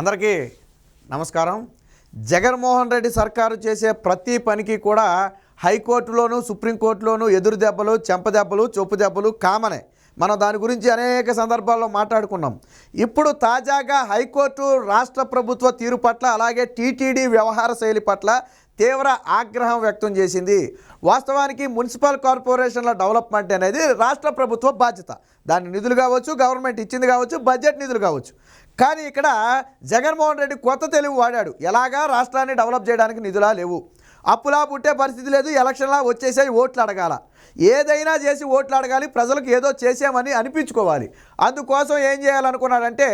అందరికీ నమస్కారం. జగన్మోహన్ రెడ్డి సర్కారు చేసే ప్రతి పనికి కూడా హైకోర్టులోను సుప్రీంకోర్టులోను ఎదురు దెబ్బలు చెంప దెబ్బలు చొప్పు దెబ్బలు కామనే. మనం దాని గురించి అనేక సందర్భాల్లో మాట్లాడుకున్నాం. ఇప్పుడు తాజాగా హైకోర్టు రాష్ట్ర ప్రభుత్వ తీరు పట్ల అలాగే టీటీడీ వ్యవహార శైలి పట్ల తీవ్ర ఆగ్రహం వ్యక్తం చేసింది. వాస్తవానికి మున్సిపల్ కార్పొరేషన్ల డెవలప్మెంట్ అనేది రాష్ట్ర ప్రభుత్వ బాధ్యత. దాని నిధులు కావచ్చు గవర్నమెంట్ ఇచ్చింది కావచ్చు బడ్జెట్ నిధులు కావచ్చు. కానీ ఇక్కడ జగన్మోహన్ రెడ్డి కొత్త తెలివి వాడాడు. ఎలాగా రాష్ట్రాన్ని డెవలప్ చేయడానికి నిధులా లేవు. అప్పులా పుట్టే పరిస్థితి లేదు ఎలక్షన్లా వచ్చేసాయి ఓట్లు అడగాల. ఏదైనా చేసి ఓట్లు అడగాలి ప్రజలకు ఏదో చేసామని అనిపించుకోవాలి. అందుకోసం ఏం చేయాలనుకున్నాడంటే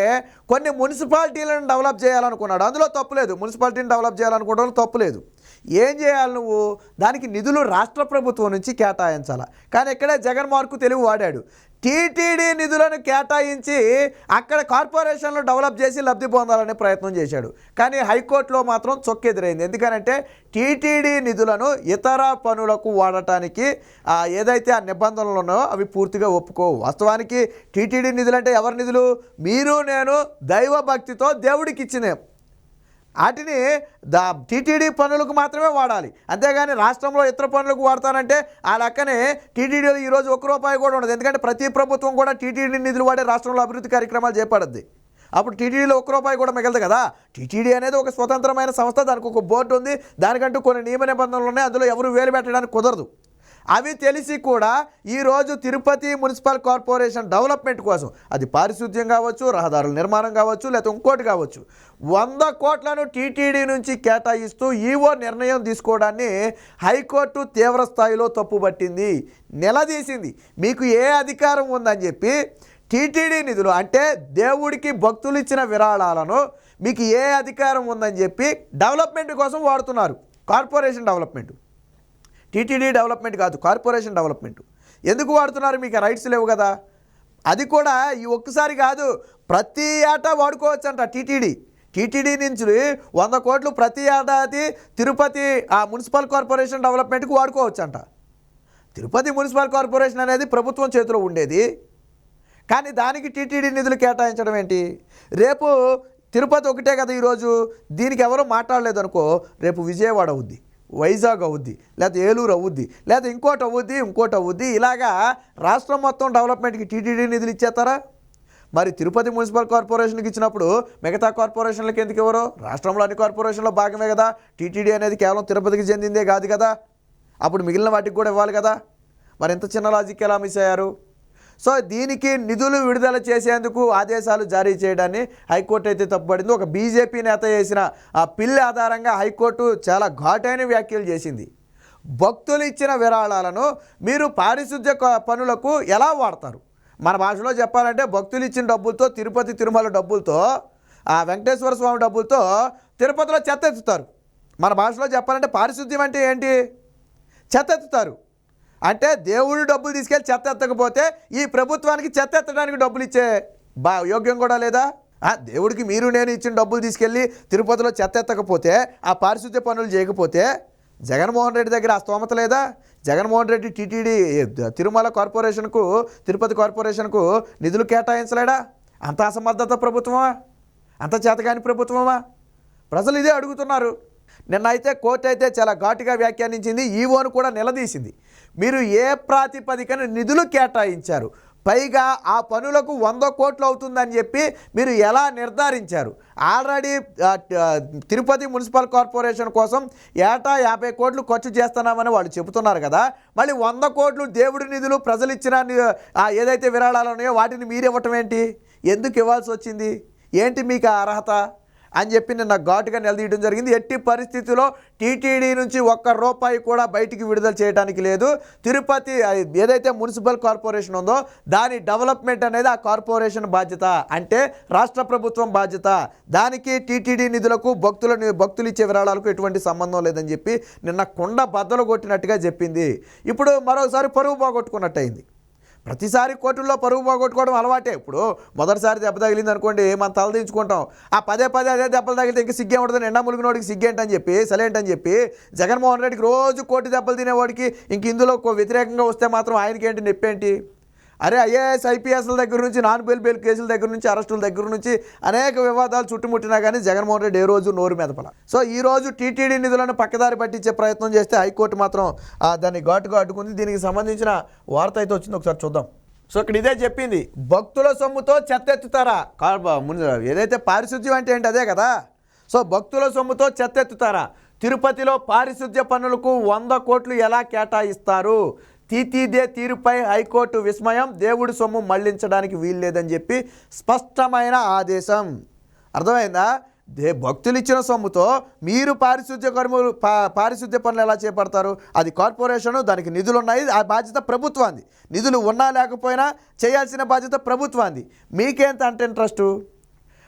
కొన్ని మున్సిపాలిటీలను డెవలప్ చేయాలనుకున్నాడు. అందులో తప్పులేదు మున్సిపాలిటీని డెవలప్ చేయాలనుకోవడంలో తప్పులేదు ఏం చేయాలి నువ్వు? దానికి నిధులు రాష్ట్ర ప్రభుత్వం నుంచి కేటాయించాలి? కానీ ఇక్కడే జగన్ మార్కు తెలివి వాడాడు. టీటీడీ నిధులను కేటాయించి అక్కడ కార్పొరేషన్లు డెవలప్ చేసి లబ్ధి పొందాలనే ప్రయత్నం చేశాడు. కానీ హైకోర్టులో మాత్రం చొక్కెదురైంది ఎందుకనంటే టీటీడీ నిధులను ఇతర పనులకు వాడటానికి ఏదైతే ఆ నిబంధనలు ఉన్నాయో అవి పూర్తిగా ఒప్పుకోవు. వాస్తవానికి టీటీడీ నిధులు అంటే ఎవరి నిధులు? మీరు నేను దైవ భక్తితో దేవుడికి ఇచ్చినే వాటిని దా టీటీడీ పనులకు మాత్రమే వాడాలి. అంతేగాని రాష్ట్రంలో ఇతర పనులకు వాడతానంటే ఆ లెక్కనే టీటీడీలో ఈరోజు ఒక్క రూపాయి కూడా ఉండదు. ఎందుకంటే ప్రతి ప్రభుత్వం కూడా టీటీడీ నిధులు వాడే రాష్ట్రంలో అభివృద్ధి కార్యక్రమాలు చేపడద్ది. అప్పుడు టీటీడీలో ఒక్క రూపాయి కూడా మిగలదు కదా. టీటీడీ అనేది ఒక స్వతంత్రమైన సంస్థ దానికి ఒక బోర్డు ఉంది. దానికంటూ కొన్ని నియమ నిబంధనలు ఉన్నాయి. అందులో ఎవరు వేలు పెట్టడానికి కుదరదు. అవి తెలిసి కూడా ఈరోజు తిరుపతి మున్సిపల్ కార్పొరేషన్ డెవలప్మెంట్ కోసం అది పారిశుద్ధ్యం కావచ్చు రహదారుల నిర్మాణం కావచ్చు లేకపోతే ఇంకోటి కావచ్చు వంద కోట్లను టీటీడీ నుంచి కేటాయిస్తూ ఈవో నిర్ణయం తీసుకోవడాన్ని హైకోర్టు తీవ్ర స్థాయిలో తప్పుపట్టింది నిలదీసింది. మీకు ఏ అధికారం ఉందని చెప్పి టీటీడీ నిధులు అంటే దేవుడికి భక్తులు ఇచ్చిన విరాళాలను మీకు ఏ అధికారం ఉందని చెప్పి డెవలప్మెంట్ కోసం వాడుతున్నారు కార్పొరేషన్ డెవలప్మెంట్. టీటీడీ డెవలప్మెంట్ కాదు కార్పొరేషన్ డెవలప్మెంట్. ఎందుకు వాడుతున్నారు? మీకు రైట్స్ లేవు కదా. అది కూడా ఈ ఒక్కసారి కాదు ప్రతి ఏటా వాడుకోవచ్చు అంట టీటీడీ. టీటీడీ నుంచి వంద కోట్లు ప్రతి ఏడాది తిరుపతి ఆ మున్సిపల్ కార్పొరేషన్ డెవలప్మెంట్కి వాడుకోవచ్చు అంట తిరుపతి మున్సిపల్ కార్పొరేషన్ అనేది ప్రభుత్వం చేతిలో ఉండేది. కానీ దానికి టీటీడీ నిధులు కేటాయించడం ఏంటి? రేపు తిరుపతి ఒకటే కదా ఈరోజు. దీనికి ఎవరో మాట్లాడలేదు అనుకో రేపు విజయవాడ ఉంది. వైజాగ్ అవుద్ది లేకపోతే ఏలూరు అవుద్ది లేకపోతే ఇంకోటి అవుద్ది ఇంకోటి అవుద్ది ఇలాగా రాష్ట్రం మొత్తం డెవలప్మెంట్కి టీటీడీ నిధులు ఇచ్చేస్తారా? మరి తిరుపతి మున్సిపల్ కార్పొరేషన్కి ఇచ్చినప్పుడు మిగతా కార్పొరేషన్లకి ఎందుకు ఎవరు రాష్ట్రంలో అన్ని కార్పొరేషన్లో భాగమే కదా. టీటీడీ అనేది కేవలం తిరుపతికి చెందిందే కాదు కదా. అప్పుడు మిగిలిన వాటికి కూడా ఇవ్వాలి కదా. మరి ఎంత చిన్న లాజిక్ ఎలా మిస్ అయ్యారు? సో దీనికి నిధులు విడుదల చేసేందుకు ఆదేశాలు జారీ చేయడాన్ని హైకోర్టు అయితే తప్పుపడింది ఒక బీజేపీ నేత చేసిన ఆ పిల్లి ఆధారంగా హైకోర్టు చాలా ఘాటైన వ్యాఖ్యలు చేసింది. భక్తులు ఇచ్చిన విరాళాలను మీరు పారిశుద్ధ్య క- పనులకు ఎలా వాడతారు? మన భాషలో చెప్పాలంటే భక్తులు ఇచ్చిన డబ్బులతో తిరుపతి తిరుమల డబ్బులతో ఆ వెంకటేశ్వర స్వామి డబ్బులతో తిరుపతిలో చెత్త ఎత్తుతారు. మన భాషలో చెప్పాలంటే పారిశుద్ధ్యం అంటే ఏంటి? చెత్త ఎత్తుతారు. అంటే దేవుడు డబ్బులు తీసుకెళ్ళి చెత్త ఎత్తకపోతే ఈ ప్రభుత్వానికి చెత్త ఎత్తడానికి డబ్బులు ఇచ్చే బా యోగ్యం కూడా లేదా? ఆ, దేవుడికి మీరు నేను ఇచ్చిన డబ్బులు తీసుకెళ్ళి తిరుపతిలో చెత్త ఎత్తకపోతే ఆ పారిశుద్ధ్య పనులు చేయకపోతే జగన్మోహన్ రెడ్డి దగ్గర ఆ స్తోమత లేదా? జగన్మోహన్ రెడ్డి టీటీడీ తిరుమల కార్పొరేషన్కు తిరుపతి కార్పొరేషన్కు నిధులు కేటాయించలేడా? అంత అసమర్థత ప్రభుత్వమా? అంత చేతగాని ప్రభుత్వమా? ప్రజలు ఇదే అడుగుతున్నారు. నిన్న అయితే కోర్టు అయితే చాలా ఘాటుగా వ్యాఖ్యానించింది ఈవోను కూడా నిలదీసింది. మీరు ఏ ప్రాతిపదికన నిధులు కేటాయించారు? పైగా ఆ పనులకు వంద కోట్లు అవుతుందని చెప్పి మీరు ఎలా నిర్ధారించారు? ఆల్రెడీ తిరుపతి మున్సిపల్ కార్పొరేషన్ కోసం ఏటా యాభై కోట్లు ఖర్చు చేస్తున్నామని వాళ్ళు చెబుతున్నారు కదా మళ్ళీ వంద కోట్లు దేవుడి నిధులు ప్రజలు ఇచ్చిన ఏదైతే విరాళాలు ఉన్నాయో వాటిని మీరు ఇవ్వటం ఏంటి? ఎందుకు ఇవ్వాల్సి వచ్చింది? ఏంటి మీకు ఆ అర్హత? అని చెప్పి నిన్న ఘాటుగా నిలదీయడం జరిగింది. ఎట్టి పరిస్థితిలో టీటీడీ నుంచి ఒక్క రూపాయి కూడా బయటికి విడుదల చేయడానికి లేదు. తిరుపతి ఏదైతే మున్సిపల్ కార్పొరేషన్ ఉందో దాని డెవలప్మెంట్ అనేది ఆ కార్పొరేషన్ బాధ్యత. అంటే రాష్ట్ర ప్రభుత్వం బాధ్యత. దానికి టీటీడీ నిధులకు భక్తుల భక్తులు ఇచ్చే విరాళాలకు ఎటువంటి సంబంధం లేదని చెప్పి నిన్న కుండ బద్దలు కొట్టినట్టుగా చెప్పింది. ఇప్పుడు మరోసారి పరువు పోగొట్టుకున్నట్టయింది. ప్రతిసారి కోర్టుల్లో పరుగు పోగొట్టుకోవడం అలవాటే. ఇప్పుడు మొదటిసారి దెబ్బ తగిలింది అనుకోండి మనం తలదించుకుంటాం ఆ పదే పదే అదే దెబ్బలు తగిలితే ఇంక సిగ్గే ఉండదు ఎండా ములిగినోడికి సిగ్గేంటని చెప్పి సలేంటని చెప్పి జగన్మోహన్ రెడ్డికి రోజు కోటి దెబ్బలు తినేవాడికి ఇంక ఇందులో వ్యతిరేకంగా వస్తే మాత్రం ఆయనకేంటి నొప్పేంటి? అరే ఐఏఎస్ ఐపీఎస్ల దగ్గర నుంచి నాన్ బెయిల్ బెయిల్ కేసుల దగ్గర నుంచి అరెస్టుల దగ్గర నుంచి అనేక వివాదాలు చుట్టుముట్టినా కానీ జగన్మోహన్ రెడ్డి ఏ రోజు నోరు మెదపల. సో ఈ రోజు టీటీడీ నిధులను పక్కదారి పట్టించే ప్రయత్నం చేస్తే హైకోర్టు మాత్రం దాన్ని ఘాటుగా అడ్డుకుంది. దీనికి సంబంధించిన వార్త అయితే వచ్చింది ఒకసారి చూద్దాం. సో ఇక్కడ ఇదే చెప్పింది. భక్తుల సొమ్ముతో చెత్తెత్తుతారా? కా- ముందు ఏదైతే పారిశుద్ధ్యం అంటే ఏంటి అదే కదా? సో భక్తుల సొమ్ముతో చెత్తెత్తుతారా? తిరుపతిలో పారిశుద్ధ్య పనులకు వంద కోట్లు ఎలా కేటాయిస్తారు? తీతీదే తీరుపై హైకోర్టు విస్మయం దేవుడి సొమ్ము మళ్ళించడానికి వీల్లేదని చెప్పి స్పష్టమైన ఆదేశం. అర్థమైందా? దే భక్తులు ఇచ్చిన సొమ్ముతో మీరు పారిశుద్ధ్య కర్మలు పా పారిశుద్ధ్య పనులు ఎలా చేపడతారు? అది కార్పొరేషన్ దానికి నిధులు ఉన్నాయి ఆ బాధ్యత ప్రభుత్వాన్ని నిధులు ఉన్నా లేకపోయినా చేయాల్సిన బాధ్యత ప్రభుత్వాన్ని మీకేంత అంటే ఇంట్రెస్టు?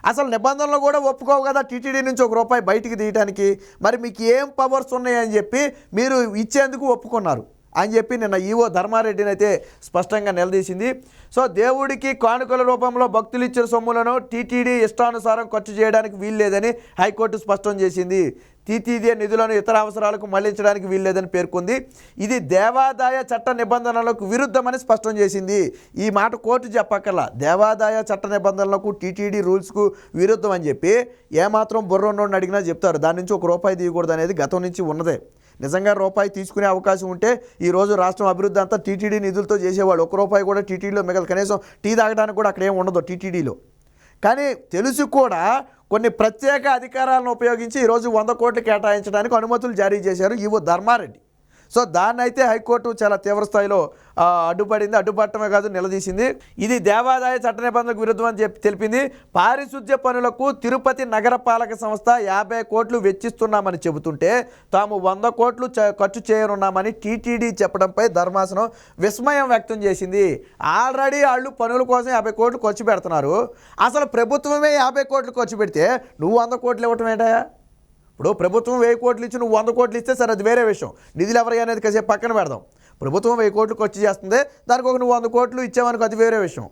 అసలు నిబంధనలు కూడా ఒప్పుకోవు కదా టీటీడీ నుంచి ఒక రూపాయి బయటికి తీయడానికి మరి మీకు ఏం పవర్స్ ఉన్నాయని చెప్పి మీరు ఇచ్చేందుకు ఒప్పుకున్నారు. అని చెప్పి నిన్న ఈవో ధర్మారెడ్డిని అయితే స్పష్టంగా నిలదీసింది. సో దేవుడికి కానుకల రూపంలో భక్తులు ఇచ్చిన సొమ్ములను టీటీడీ ఇష్టానుసారం ఖర్చు చేయడానికి వీల్లేదని హైకోర్టు స్పష్టం చేసింది. టీటీడీ నిధులను ఇతర అవసరాలకు మళ్ళించడానికి వీల్లేదని పేర్కొంది. ఇది దేవాదాయ చట్ట నిబంధనలకు విరుద్ధమని స్పష్టం చేసింది. ఈ మాట కోర్టు చెప్పక్కర్లా. దేవాదాయ చట్ట నిబంధనలకు టీటీడీ రూల్స్కు విరుద్ధం అని చెప్పి ఏమాత్రం బుర్రన్నోడిని అడిగినా చెప్తారు. దాని నుంచి ఒక రూపాయి తీయకూడదు అనేది గతం నుంచి ఉన్నదే. నిజంగా రూపాయి తీసుకునే అవకాశం ఉంటే ఈ రోజు రాష్ట్రం అభివృద్ధి అంతా టీటీడీ నిధులతో చేసేవాడు. ఒక రూపాయి కూడా టీటీడీలో మిగతా కనీసం టీ తాగడానికి కూడా అక్కడ ఏం ఉండదు టీటీడీలో. కానీ తెలుసు కూడా కొన్ని ప్రత్యేక అధికారాలను ఉపయోగించి ఈరోజు వంద కోట్లు కేటాయించడానికి అనుమతులు జారీ చేశారు ఈవో ధర్మారెడ్డి. సో దాన్ని అయితే హైకోర్టు చాలా తీవ్రస్థాయిలో అడ్డుపడింది. అడ్డుపడటమే కాదు నిలదీసింది. ఇది దేవాదాయ చట్ట నిబంధనలకు విరుద్ధం అని చెప్పి తెలిపింది. పారిశుద్ధ్య పనులకు తిరుపతి నగరపాలక సంస్థ యాభై కోట్లు వెచ్చిస్తున్నామని చెబుతుంటే తాము వంద కోట్లు చ- ఖర్చు చేయనున్నామని టీటీడీ చెప్పడంపై ధర్మాసనం విస్మయం వ్యక్తం చేసింది. ఆల్రెడీ వాళ్ళు పనుల కోసం యాభై కోట్లు ఖర్చు పెడుతున్నారు. అసలు ప్రభుత్వమే యాభై కోట్లు ఖర్చు పెడితే నువ్వు వంద కోట్లు ఇవ్వటం ఏంటయా ఇప్పుడు ప్రభుత్వం వెయ్యి కోట్లు ఇచ్చి నువ్వు వంద కోట్లు ఇస్తే సరే అది వేరే విషయం. నిధులు ఎవరి అనేది కాసేపు పక్కన పెడదాం. ప్రభుత్వం వెయ్యి కోట్లు ఖర్చు చేస్తుంది దానికి ఒక నువ్వు వంద కోట్లు ఇచ్చావనుకో అది వేరే విషయం.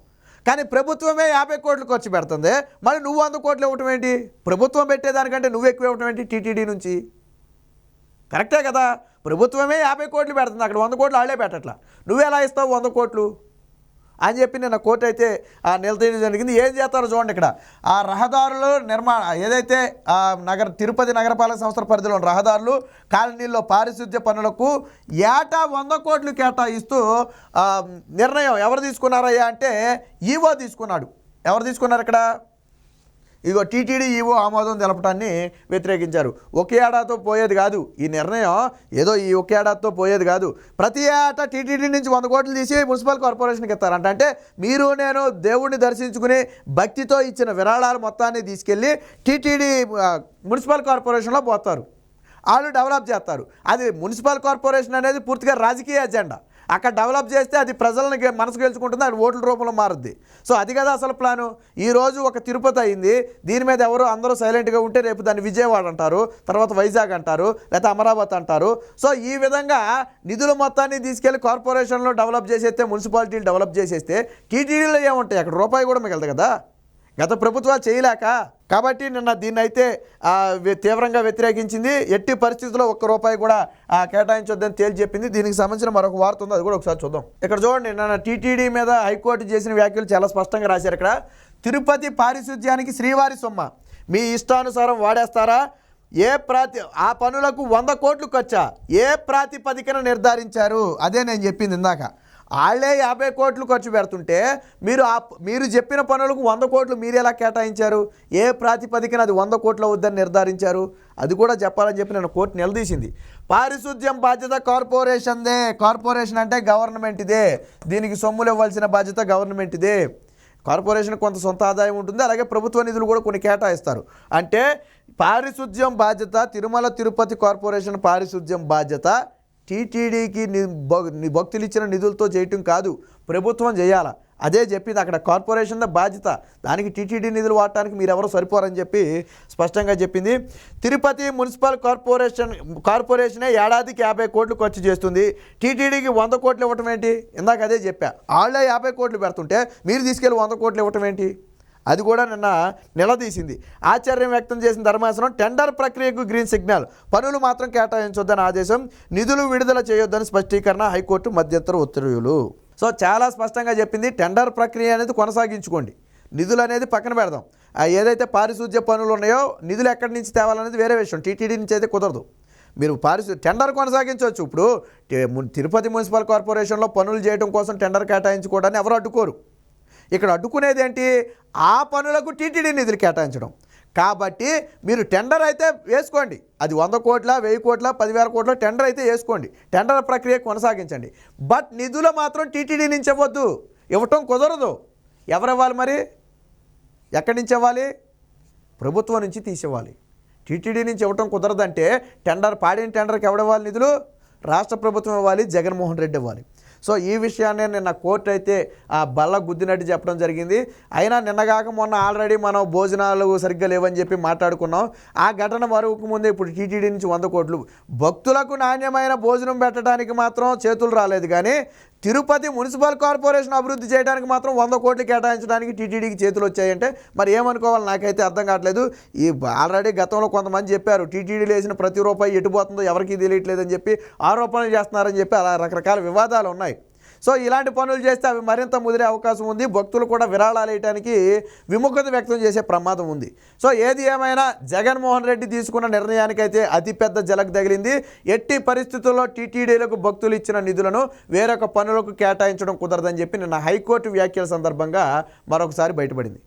కానీ ప్రభుత్వమే యాభై కోట్లు ఖర్చు పెడుతుంది మరి నువ్వు వంద కోట్లు ఇవ్వటం ఏంటి? ప్రభుత్వం పెట్టేదానికంటే నువ్వు ఎక్కువ ఇవ్వటం ఏంటి? టీటీడీ నుంచి. కరెక్టే కదా? ప్రభుత్వమే యాభై కోట్లు పెడుతుంది అక్కడ వంద కోట్లు వాళ్ళే పెట్టట్లా. నువ్వు ఎలా ఇస్తావు వంద కోట్లు? అని చెప్పి నిన్న కోర్టు అయితే ఆ నిలదీయడం జరిగింది. ఏం చేస్తారో చూడండి ఇక్కడ. ఆ రహదారులు నిర్మాణ ఏదైతే ఆ నగర తిరుపతి నగరపాలక సంస్థల పరిధిలో ఉన్న రహదారులు కాలనీల్లో పారిశుద్ధ్య పనులకు ఏటా వంద కోట్లు కేటాయిస్తూ నిర్ణయం ఎవరు తీసుకున్నారయ్యా అంటే ఈవో తీసుకున్నాడు. ఎవరు తీసుకున్నారు ఇక్కడ? ఇగో టీటీడీ ఈవో ఆమోదం తెలపటాన్ని వ్యతిరేకించారు. ఒకే ఏడాదితో పోయేది కాదు. ఈ నిర్ణయం ఏదో ఈ ఒకే ఏడాదితో పోయేది కాదు. ప్రతి ఏటా టీటీడీ నుంచి వంద కోట్లు తీసి మున్సిపల్ కార్పొరేషన్కి ఇస్తారంట. అంటే మీరు నేను దేవుడిని దర్శించుకుని భక్తితో ఇచ్చిన విరాళాలు మొత్తాన్ని తీసుకెళ్ళి టీటీడీ మున్సిపల్ కార్పొరేషన్లో పోతారు. వాళ్ళు డెవలప్ చేస్తారు. అది మున్సిపల్ కార్పొరేషన్ అనేది పూర్తిగా రాజకీయ ఎజెండా. అక్కడ డెవలప్ చేస్తే అది ప్రజలను మనసు గెలుచుకుంటుంది అది ఓట్ల రూపంలో మారుద్ది. సో అది కదా అసలు ప్లాను. ఈ రోజు ఒక తిరుపతి అయింది. దీని మీద ఎవరు అందరూ సైలెంట్గా ఉంటే రేపు దాన్ని విజయవాడ అంటారు తర్వాత వైజాగ్ అంటారు లేకపోతే అమరావతి అంటారు. సో ఈ విధంగా నిధుల మొత్తాన్ని తీసుకెళ్ళి కార్పొరేషన్లో డెవలప్ చేసేస్తే మున్సిపాలిటీలు డెవలప్ చేసేస్తే టీటీడీలో ఏముంటాయి? అక్కడ రూపాయి కూడా మిగలదు కదా. గత ప్రభుత్వాలు చేయలేక కాబట్టి నిన్న దీన్ని అయితే తీవ్రంగా వ్యతిరేకించింది. ఎట్టి పరిస్థితుల్లో ఒక్క రూపాయి కూడా కేటాయించొద్దని తేల్చి చెప్పింది దీనికి సంబంధించిన మరొక వార్త ఉంది. అది కూడా ఒకసారి చూద్దాం. ఇక్కడ చూడండి నిన్న టీటీడీ మీద హైకోర్టు చేసిన వ్యాఖ్యలు చాలా స్పష్టంగా రాశారు ఇక్కడ. తిరుపతి పారిశుధ్యానికి శ్రీవారి సొమ్మ. మీ ఇష్టానుసారం వాడేస్తారా? ఏ ప్రాతి ఆ పనులకు వంద కోట్లు ఖర్చా? ఏ ప్రాతిపదికన నిర్ధారించారు? అదే నేను చెప్పింది ఇందాక. వాళ్ళే యాభై కోట్లు ఖర్చు పెడుతుంటే మీరు ఆ మీరు చెప్పిన పనులకు వంద కోట్లు మీరు ఎలా కేటాయించారు? ఏ ప్రాతిపదికన అది వంద కోట్లు అవుద్దని నిర్ధారించారు? అది కూడా చెప్పాలని చెప్పి నేను కోర్టు నిలదీసింది. పారిశుద్ధ్యం బాధ్యత కార్పొరేషన్దే. కార్పొరేషన్ అంటే గవర్నమెంట్దే. దీనికి సొమ్ములు ఇవ్వాల్సిన బాధ్యత గవర్నమెంట్దే. కార్పొరేషన్ కొంత సొంత ఆదాయం ఉంటుంది. అలాగే ప్రభుత్వ నిధులు కూడా కొన్ని కేటాయిస్తారు. అంటే పారిశుద్ధ్యం బాధ్యత తిరుమల తిరుపతి కార్పొరేషన్ పారిశుద్ధ్యం బాధ్యత టీటీడీకి భక్తులు ఇచ్చిన నిధులతో చేయటం కాదు ప్రభుత్వం చేయాల? అదే చెప్పింది అక్కడ కార్పొరేషన్ బాధ్యత. దానికి టీటీడీ నిధులు వాడటానికి మీరు ఎవరో సరిపోరని చెప్పి స్పష్టంగా చెప్పింది. తిరుపతి మున్సిపల్ కార్పొరేషన్ కార్పొరేషనే ఏడాదికి యాభై కోట్లు ఖర్చు చేస్తుంది. టీటీడీకి వంద కోట్లు ఇవ్వటం ఏంటి? ఇందాక అదే చెప్పా. వాళ్ళే యాభై కోట్లు పెడుతుంటే మీరు తీసుకెళ్ళి వంద కోట్లు ఇవ్వటం ఏంటి? అది కూడా నిన్న నిలదీసింది. ఆశ్చర్యం వ్యక్తం చేసిన ధర్మాసనం టెండర్ ప్రక్రియకు గ్రీన్ సిగ్నల్ పనులు మాత్రం కేటాయించొద్దని ఆదేశం నిధులు విడుదల చేయొద్దని స్పష్టీకరణ హైకోర్టు మధ్యంతర ఉత్తర్వులు. సో చాలా స్పష్టంగా చెప్పింది టెండర్ ప్రక్రియ అనేది కొనసాగించుకోండి. నిధులు అనేది పక్కన పెడదాం. ఆ ఏదైతే పారిశుద్ధ్య పనులు ఉన్నాయో నిధులు ఎక్కడి నుంచి తేవాలనేది వేరే విషయం. టీటీడీ నుంచి అయితే కుదరదు. మీరు పారిశు టెండర్ కొనసాగించవచ్చు. ఇప్పుడు తిరుపతి మున్సిపల్ కార్పొరేషన్లో పనులు చేయడం కోసం టెండర్ కేటాయించుకోవడాన్ని ఎవరు అడ్డుకోరు. ఇక్కడ అడ్డుకునేది ఏంటి? ఆ పనులకు టీటీడీ నిధులు కేటాయించడం. కాబట్టి మీరు టెండర్ అయితే వేసుకోండి. అది వంద కోట్ల వెయ్యి కోట్ల పదివేల కోట్ల టెండర్ అయితే వేసుకోండి. టెండర్ ప్రక్రియ కొనసాగించండి. బట్ నిధులు మాత్రం టీటీడీ నుంచి ఇవ్వద్దు. ఇవ్వటం కుదరదు. ఎవరు ఇవ్వాలి మరి? ఎక్కడి నుంచి ఇవ్వాలి? ప్రభుత్వం నుంచి తీసివ్వాలి. టీటీడీ నుంచి ఇవ్వటం కుదరదంటే టెండర్ పాడిన టెండర్కి ఎవడివ్వాలి నిధులు? రాష్ట్ర ప్రభుత్వం ఇవ్వాలి జగన్మోహన్ రెడ్డి ఇవ్వాలి. సో ఈ విషయాన్ని నిన్న కోర్టు అయితే ఆ బల్ల గుద్దినట్టు చెప్పడం జరిగింది. అయినా నిన్నగాక మొన్న ఆల్రెడీ మనం భోజనాలు సరిగ్గా లేవని చెప్పి మాట్లాడుకున్నాం. ఆ ఘటన వరకు ముందే ఇప్పుడు టీటీడీ నుంచి వంద కోట్లు. భక్తులకు నాణ్యమైన భోజనం పెట్టడానికి మాత్రం చేతులు రాలేదు. కానీ తిరుపతి మున్సిపల్ కార్పొరేషన్ అభివృద్ధి చేయడానికి మాత్రం వంద కోట్లు కేటాయించడానికి టీటీడీకి చేతులు వచ్చాయంటే మరి ఏమనుకోవాలి? నాకైతే అర్థం కావట్లేదు. ఈ ఆల్రెడీ గతంలో కొంతమంది చెప్పారు టీటీడీ వేసిన ప్రతి రూపాయి ఎటుపోతుందో ఎవరికీ తెలియట్లేదని చెప్పి ఆరోపణలు చేస్తున్నారని చెప్పి అలా రకరకాల వివాదాలు ఉన్నాయి. సో ఇలాంటి పనులు చేస్తే అవి మరింత ముదిరే అవకాశం ఉంది. భక్తులు కూడా విరాళాలు వేయడానికి విముఖత వ్యక్తం చేసే ప్రమాదం ఉంది. సో ఏది ఏమైనా జగన్మోహన్ రెడ్డి తీసుకున్న నిర్ణయానికైతే అతిపెద్ద జలక్ తగిలింది. ఎట్టి పరిస్థితుల్లో టీటీడీలకు భక్తులు ఇచ్చిన నిధులను వేరొక పనులకు కేటాయించడం కుదరదని చెప్పి నిన్న హైకోర్టు వ్యాఖ్యల సందర్భంగా మరొకసారి బయటపడింది.